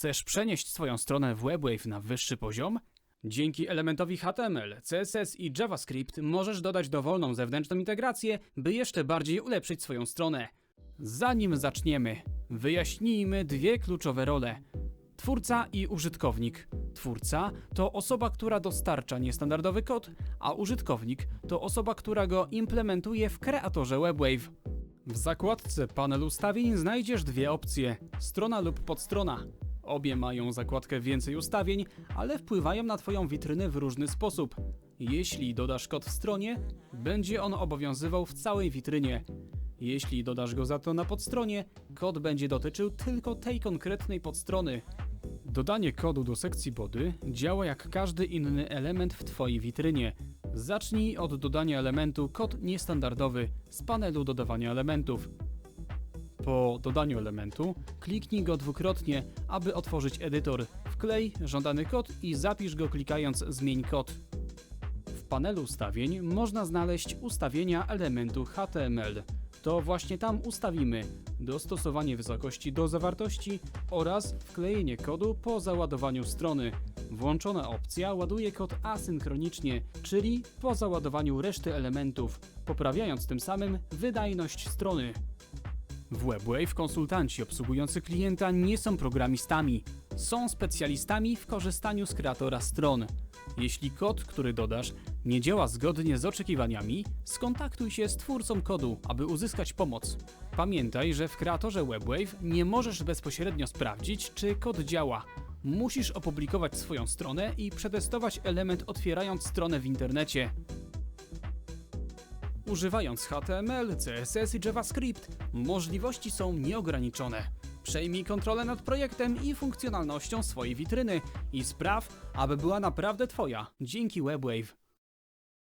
Chcesz przenieść swoją stronę w WebWave na wyższy poziom? Dzięki elementowi HTML, CSS i JavaScript możesz dodać dowolną zewnętrzną integrację, by jeszcze bardziej ulepszyć swoją stronę. Zanim zaczniemy, wyjaśnijmy dwie kluczowe role. Twórca i użytkownik. Twórca to osoba, która dostarcza niestandardowy kod, a użytkownik to osoba, która go implementuje w kreatorze WebWave. W zakładce panel ustawień znajdziesz dwie opcje: strona lub podstrona. Obie mają zakładkę więcej ustawień, ale wpływają na Twoją witrynę w różny sposób. Jeśli dodasz kod w stronie, będzie on obowiązywał w całej witrynie. Jeśli dodasz go za to na podstronie, kod będzie dotyczył tylko tej konkretnej podstrony. Dodanie kodu do sekcji body działa jak każdy inny element w Twojej witrynie. Zacznij od dodania elementu kod niestandardowy z panelu dodawania elementów. Po dodaniu elementu kliknij go dwukrotnie, aby otworzyć edytor. Wklej żądany kod i zapisz go klikając Zmień kod. W panelu ustawień można znaleźć ustawienia elementu HTML. To właśnie tam ustawimy dostosowanie wysokości do zawartości oraz wklejenie kodu po załadowaniu strony. Włączona opcja ładuje kod asynchronicznie, czyli po załadowaniu reszty elementów, poprawiając tym samym wydajność strony. W WebWave konsultanci obsługujący klienta nie są programistami, są specjalistami w korzystaniu z kreatora stron. Jeśli kod, który dodasz, nie działa zgodnie z oczekiwaniami, skontaktuj się z twórcą kodu, aby uzyskać pomoc. Pamiętaj, że w kreatorze WebWave nie możesz bezpośrednio sprawdzić, czy kod działa. Musisz opublikować swoją stronę i przetestować element otwierając stronę w internecie. Używając HTML, CSS i JavaScript, możliwości są nieograniczone. Przejmij kontrolę nad projektem i funkcjonalnością swojej witryny i spraw, aby była naprawdę Twoja dzięki WebWave.